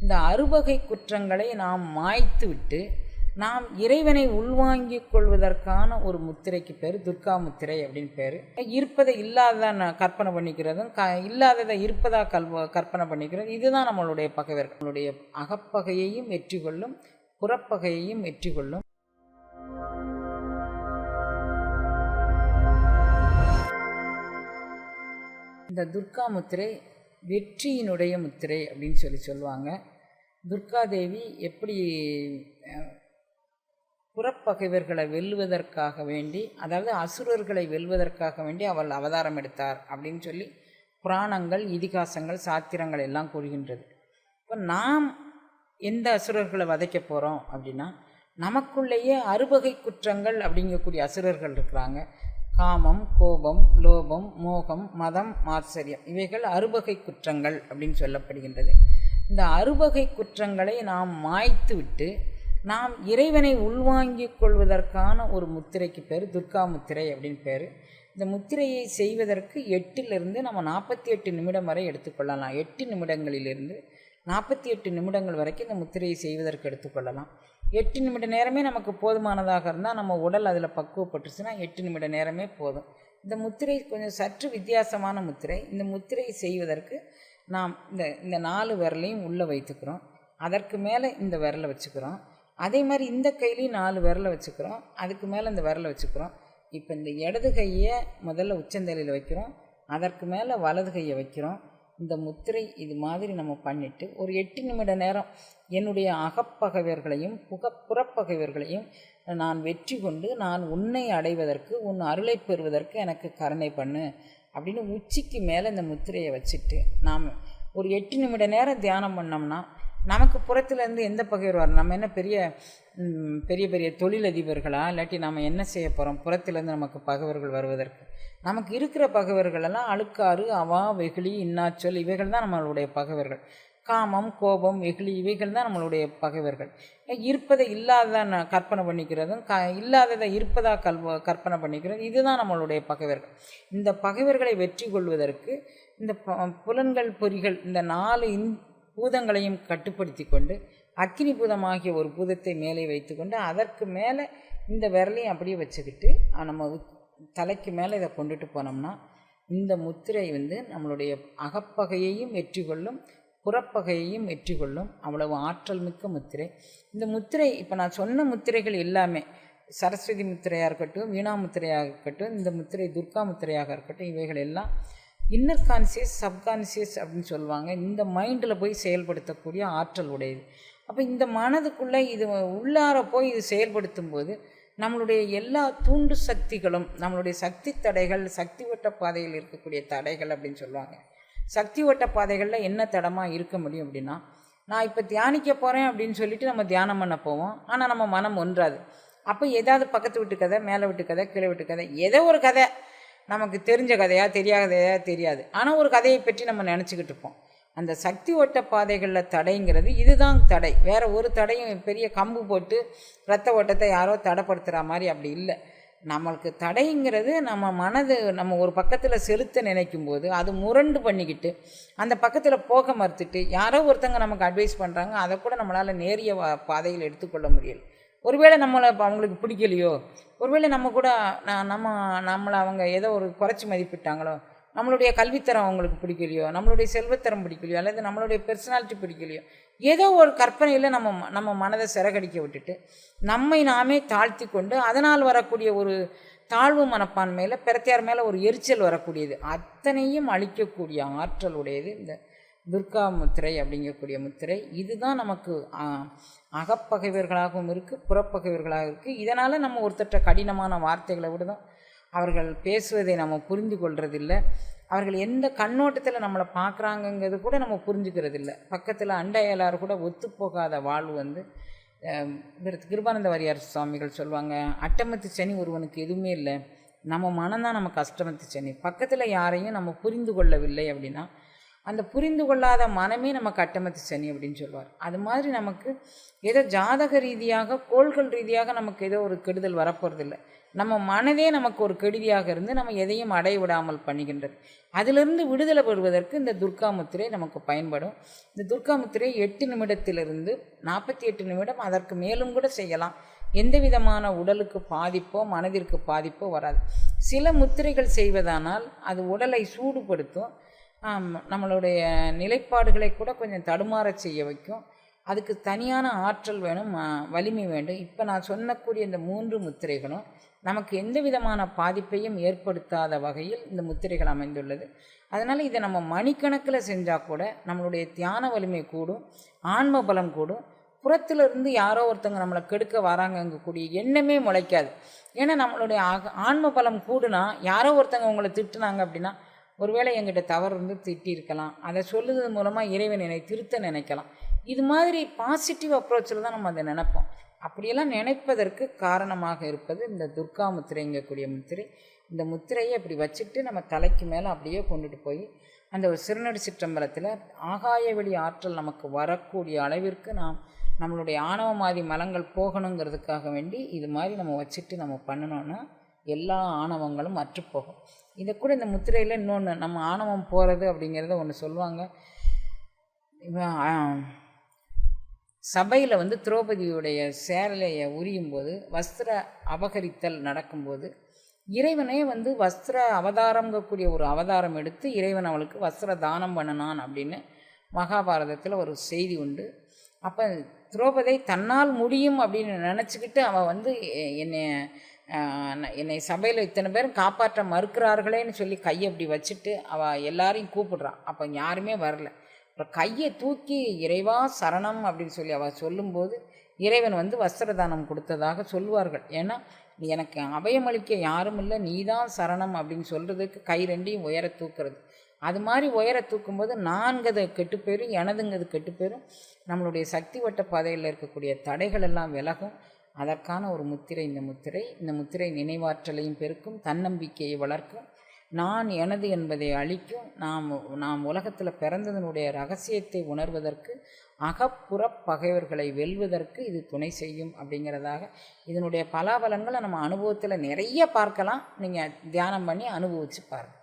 இந்த அறுவகை குற்றங்களை நாம் மாய்த்துவிட்டு நாம் இறைவனை உள்வாங்கிக் கொள்வதற்கான ஒரு முத்திரைக்கு பேர் துர்கா முத்திரை அப்படின்னு பேர். இருப்பதை இல்லாததான் நான் கற்பனை பண்ணிக்கிறதும் க இல்லாததை இருப்பதாக கல்வ கற்பனை பண்ணிக்கிறது இதுதான் நம்மளுடைய பகைவர் நம்மளுடைய அகப்பகையையும் வெற்றி கொள்ளும் புறப்பகையையும் வெற்றி கொள்ளும் இந்த துர்கா முத்திரை வெற்றியினுடைய முத்திரை அப்படின்னு சொல்லி சொல்லுவாங்க. துர்காதேவி எப்படி புறப்பகைவர்களை வெல்லுவதற்காக வேண்டி அதாவது அசுரர்களை வெல்வதற்காக வேண்டி அவள் அவதாரம் எடுத்தார் அப்படின்னு சொல்லி புராணங்கள் இதிகாசங்கள் சாத்திரங்கள் எல்லாம் கூறுகின்றது. இப்போ நாம் எந்த அசுரர்களை வதைக்க போகிறோம் அப்படின்னா நமக்குள்ளேயே அறுவகை குற்றங்கள் அப்படிங்கக்கூடிய அசுரர்கள் இருக்கிறாங்க. காமம் கோபம் லோபம் மோகம் மதம் மாத்சரியம். இவைகள் அறுபகை குற்றங்கள் அப்படின்னு சொல்லப்படுகின்றது. இந்த அறுபகை குற்றங்களை நாம் மாய்த்து விட்டு நாம் இறைவனை உள்வாங்கிக் கொள்வதற்கான ஒரு முத்திரைக்கு பேர் துர்கா முத்திரை அப்படின்னு பேர். இந்த முத்திரையை செய்வதற்கு எட்டிலிருந்து நம்ம நாற்பத்தி எட்டு நிமிடம் வரை எடுத்துக்கொள்ளலாம். எட்டு நிமிடங்களிலிருந்து நாற்பத்தி எட்டு நிமிடங்கள் வரைக்கும் இந்த முத்திரையை செய்வதற்கு எடுத்துக்கொள்ளலாம். எட்டு நிமிட நேரமே நமக்கு போதுமானதாக இருந்தால் நம்ம உடல் அதில் பக்குவப்பட்டுச்சுன்னா எட்டு நிமிட நேரமே போதும். இந்த முத்திரை கொஞ்சம் சற்று வித்தியாசமான முத்திரை. இந்த முத்திரையை செய்வதற்கு நாம் இந்த இந்த நாலு விரலையும் உள்ளே வைத்துக்கிறோம். அதற்கு மேலே இந்த விரலை வச்சுக்கிறோம். அதே மாதிரி இந்த கையிலையும் நாலு விரலை வச்சுக்கிறோம். அதுக்கு மேலே இந்த விரலை வச்சுக்கிறோம். இப்போ இந்த இடது கையை முதல்ல உச்சந்தலையில் வைக்கிறோம். அதற்கு மேலே வலது கையை வைக்கிறோம். இந்த முத்திரை இது மாதிரி நம்ம பண்ணிவிட்டு ஒரு எட்டு நிமிட நேரம் என்னுடைய அகப்பகைவர்களையும் புக புறப்பகைவர்களையும் நான் வெற்றி கொண்டு நான் உன்னை அடைவதற்கு உன் அருளை பெறுவதற்கு எனக்கு கருணை பண்ணு அப்படின்னு உச்சிக்கு மேலே இந்த முத்திரையை வச்சுட்டு நாம் ஒரு எட்டு நிமிட நேரம் தியானம் பண்ணோம்னா நமக்கு புறத்துலேருந்து எந்த பகைவர் வரும் நம்ம என்ன பெரிய பெரிய பெரிய தொழிலதிபர்களா இல்லாட்டி நம்ம என்ன செய்ய போகிறோம் புறத்துலேருந்து நமக்கு பகைவர்கள் வருவதற்கு. நமக்கு இருக்கிற பகைவர்கள் எல்லாம் அழுக்காறு அவா வெகுளி இன்னாச்சொல் இவைகள் தான் நம்மளுடைய பகைவர்கள். காமம் கோபம் வெகுளி இவைகள் தான் நம்மளுடைய பகைவர்கள். இருப்பதை இல்லாததாக நான் கற்பனை பண்ணிக்கிறதும் க இல்லாததை இருப்பதாக கல்வ கற்பனை பண்ணிக்கிறது இதுதான் நம்மளுடைய பகைவர்கள். இந்த பகைவர்களை வெற்றி கொள்வதற்கு இந்த ப- புலன்கள் பொறிகள் இந்த நாலு இன் பூதங்களையும் கட்டுப்படுத்தி கொண்டு அக்கினி பூதமாகிய ஒரு பூதத்தை மேலே வைத்துக்கொண்டு அதற்கு மேலே இந்த விரலையும் அப்படியே வச்சுக்கிட்டு நம்ம தலைக்கு மேலே இதை கொண்டுட்டு போனோம்னா இந்த முத்திரை வந்து நம்மளுடைய அகப்பகையையும் வெற்றி கொள்ளும் புறப்பகையையும் வெற்றி கொள்ளும் அவ்வளவு ஆற்றல் மிக்க முத்திரை. இந்த முத்திரை இப்போ நான் சொன்ன முத்திரைகள் எல்லாமே சரஸ்வதி முத்திரையாக இருக்கட்டும் வீணா முத்திரையாக இருக்கட்டும் இந்த முத்திரை துர்கா முத்திரையாக இருக்கட்டும் இவைகள் எல்லாம் இன்னர் கான்சியஸ் சப்கான்சியஸ் அப்படின்னு சொல்லுவாங்க. இந்த மைண்டில் போய் செயல்படுத்தக்கூடிய ஆற்றல் உடையது. அப்போ இந்த மனதுக்குள்ளே இது உள்ளார போய் இது செயல்படுத்தும் போது நம்மளுடைய எல்லா தூண்டு சக்திகளும் நம்மளுடைய சக்தி தடைகள் சக்தி வட்ட பாதையில் இருக்கக்கூடிய தடைகள் அப்படின்னு சொல்லுவாங்க. சக்தி வட்ட பாதைகளில் என்ன தடமாக இருக்க முடியும் அப்படின்னா நான் இப்போ தியானிக்க போகிறேன் அப்படின்னு சொல்லிட்டு நம்ம தியானம் பண்ண போவோம். ஆனால் நம்ம மனம் ஒன்றாது. அப்போ ஏதாவது பக்கத்து வீட்டு கதை மேலே வீட்டு கதை கீழே வீட்டு கதை ஏதோ ஒரு கதை. நமக்கு தெரிஞ்ச கதையாக தெரியாததையாக தெரியாது. ஆனால் ஒரு கதையை பற்றி நம்ம நினச்சிக்கிட்டு இருப்போம். அந்த சக்தி ஓட்ட பாதைகளில் தடைங்கிறது இதுதான் தடை. வேறு ஒரு தடையும் பெரிய கம்பு போட்டு ரத்த ஓட்டத்தை யாரோ தடைப்படுத்துகிற மாதிரி அப்படி இல்லை. நம்மளுக்கு தடைங்கிறது நம்ம மனது நம்ம ஒரு பக்கத்தில் செலுத்த நினைக்கும் போது அது முரண்டு பண்ணிக்கிட்டு அந்த பக்கத்தில் போக மறுத்துட்டு யாரோ ஒருத்தங்க நமக்கு அட்வைஸ் பண்ணுறாங்க அதை கூட நம்மளால் நேரிய வா- பாதையில் எடுத்துக்கொள்ள முடியலை. ஒருவேளை நம்மளை இப்போ அவங்களுக்கு பிடிக்கலையோ ஒருவேளை நம்ம கூட நான் நம்ம நம்மளை அவங்க ஏதோ ஒரு குறைச்சி மதிப்பிட்டாங்களோ நம்மளுடைய கல்வித்தரம் அவங்களுக்கு பிடிக்கலையோ நம்மளுடைய செல்வத்தரம் பிடிக்கலையோ அல்லது நம்மளுடைய பெர்சனாலிட்டி பிடிக்கலையோ ஏதோ ஒரு கற்பனையில் நம்ம ம- நம்ம மனதை சிறகடிக்க விட்டுட்டு நம்மை நாமே தாழ்த்தி கொண்டு அதனால் வரக்கூடிய ஒரு தாழ்வு மனப்பான்மையில் பிரத்தியார் மேலே ஒரு எரிச்சல் வரக்கூடியது. அத்தனையும் அழிக்கக்கூடிய ஆற்றல் உடையது இந்த துர்கா முத்திரை அப்படிங்கக்கூடிய முத்திரை. இதுதான் நமக்கு அகப்பகைவர்களாகவும் இருக்குது புறப்பகைவர்களாகவும் இருக்குது இதனால் நம்ம ஒருத்தட்ட கடினமான வார்த்தைகளை விடுதோம் அவர்கள் பேசுவதை நம்ம புரிந்து கொள்வதில்லை அவர்கள் எந்த கண்ணோட்டத்தில் நம்மளை பார்க்குறாங்கங்கிறது கூட நம்ம புரிஞ்சுக்கிறதில்ல. பக்கத்தில் அண்டையலார் கூட ஒத்துப்போகாத வாழ்வு வந்து கிருபானந்த வாரியார் சுவாமிகள் சொல்லுவாங்க அட்டமத்து சனி ஒருவனுக்கு எதுவுமே இல்லை. நம்ம மனம்தான் நமக்கு அஷ்டமத்து சனி. பக்கத்தில் யாரையும் நம்ம புரிந்து கொள்ளவில்லை அப்படின்னா அந்த புரிந்து கொள்ளாத மனமே நம்ம கட்டமத்து சனி அப்படின்னு சொல்லுவார் அது மாதிரி நமக்கு ஏதோ ஜாதக ரீதியாக கோள்கள் ரீதியாக நமக்கு ஏதோ ஒரு கெடுதல் வரப்போகிறதில்ல நம்ம மனதே நமக்கு ஒரு கெடுதியாக இருந்து நம்ம எதையும் அடைய விடாமல் பண்ணுகின்றது. அதிலிருந்து விடுதலை பெறுவதற்கு இந்த துர்கா முத்திரை நமக்கு பயன்படும். இந்த துர்கா முத்திரை எட்டு நிமிடத்திலிருந்து நாற்பத்தி எட்டு நிமிடம் அதற்கு மேலும் கூட செய்யலாம். எந்த விதமான உடலுக்கு பாதிப்போ மனதிற்கு பாதிப்போ வராது. சில முத்திரைகள் செய்வதானால் அது உடலை சூடுபடுத்தும். நம்மளுடைய நிலைப்பாடுகளை கூட கொஞ்சம் தடுமாற செய்ய வைக்கும். அதுக்கு தனியான ஆற்றல் வேணும் வலிமை வேண்டும். இப்போ நான் சொன்னக்கூடிய இந்த மூன்று முத்திரைகளும் நமக்கு எந்த விதமான பாதிப்பையும் ஏற்படுத்தாத வகையில் இந்த முத்திரைகள் அமைந்துள்ளது. அதனால் இதை நம்ம மணிக்கணக்கில் செஞ்சால் கூட நம்மளுடைய தியான வலிமை கூடும் ஆன்ம பலம் கூடும். புறத்திலிருந்து யாரோ ஒருத்தவங்க நம்மளை கெடுக்க வராங்கங்கக்கூடிய எண்ணமே முளைக்காது. ஏன்னா நம்மளுடைய ஆக- ஆன்ம பலம் கூடுனா யாரோ ஒருத்தவங்க உங்களை திட்டுனாங்க அப்படின்னா ஒருவேளை எங்கிட்ட தவறு இருந்து திட்டியிருக்கலாம். அதை சொல்லுறது மூலமாக இறைவன் என்னை திருத்த நினைக்கலாம். இது மாதிரி பாசிட்டிவ் அப்ரோச்சில் தான் நம்ம அதை நினைப்போம். அப்படியெல்லாம் நினைப்பதற்கு காரணமாக இருப்பது இந்த துர்கா முத்திரைங்கக்கூடிய முத்திரை. இந்த முத்திரையை அப்படி வச்சுட்டு நம்ம தலைக்கு மேலே அப்படியே கொண்டுட்டு போய் அந்த ஒரு சிறுநடு சிற்றம்பலத்தில் ஆகாய வெளி ஆற்றல் நமக்கு வரக்கூடிய அளவிற்கு நாம் நம்மளுடைய ஆணவமாதி மலங்கள் போகணுங்கிறதுக்காக வேண்டி இது மாதிரி நம்ம வச்சுட்டு நம்ம பண்ணணும்னா எல்லா ஆணவங்களும் அற்றுப்போகும். இதை கூட இந்த முத்திரையில் இன்னொன்று நம்ம ஆணவம் போகிறது அப்படிங்கிறத ஒன்று சொல்லுவாங்க. சபையில் வந்து திரௌபதியுடைய சேரலையை உரியும் போது வஸ்திர அபகரித்தல் நடக்கும்போது இறைவனே வந்து வஸ்திர அவதாரங்கக்கூடிய ஒரு அவதாரம் எடுத்து இறைவன் அவளுக்கு வஸ்திர தானம் பண்ணனான் அப்படின்னு மகாபாரதத்தில் ஒரு செய்தி உண்டு. அப்போ திரௌபதி தன்னால் முடியும் அப்படின்னு நினச்சிக்கிட்டு அவள் வந்து என்னை என்னை சபையில் இத்தனை பேரும் காப்பாற்ற மறுக்கிறார்களேன்னு சொல்லி கையை அப்படி வச்சுட்டு அவள் எல்லாரையும் கூப்பிடுறான் அப்போ யாருமே வரல. அப்புறம் கையை தூக்கி இறைவா சரணம் அப்படின்னு சொல்லி அவள் சொல்லும்போது இறைவன் வந்து வஸ்திரதானம் கொடுத்ததாக சொல்லுவார்கள். ஏன்னா நீ எனக்கு அபயமளிக்க யாரும் இல்லை நீதான் சரணம் அப்படின்னு சொல்கிறதுக்கு கை ரெண்டையும் உயர தூக்குறது. அது மாதிரி உயர தூக்கும்போது நான்கது கெட்டுப்பேரும் எனதுங்கிறது கெட்டுப்பேரும் நம்மளுடைய சக்தி வட்ட பாதையில் இருக்கக்கூடிய தடைகள் எல்லாம் விலகும். அதற்கான ஒரு முத்திரை இந்த முத்திரை. இந்த முத்திரை நினைவாற்றலையும் பெருக்கும் தன்னம்பிக்கையை வளர்க்கும். நான் எனது என்பதை அழிக்கும். நாம் நாம் உலகத்தில் பிறந்ததனுடைய ரகசியத்தை உணர்வதற்கு அகப்புற பகைவர்களை வெல்வதற்கு இது துணை செய்யும் அப்படிங்கிறதாக இதனுடைய பலாபலங்களை நம்ம அனுபவத்தில் நிறைய பார்க்கலாம். நீங்கள் தியானம் பண்ணி அனுபவிச்சு பாருங்கள்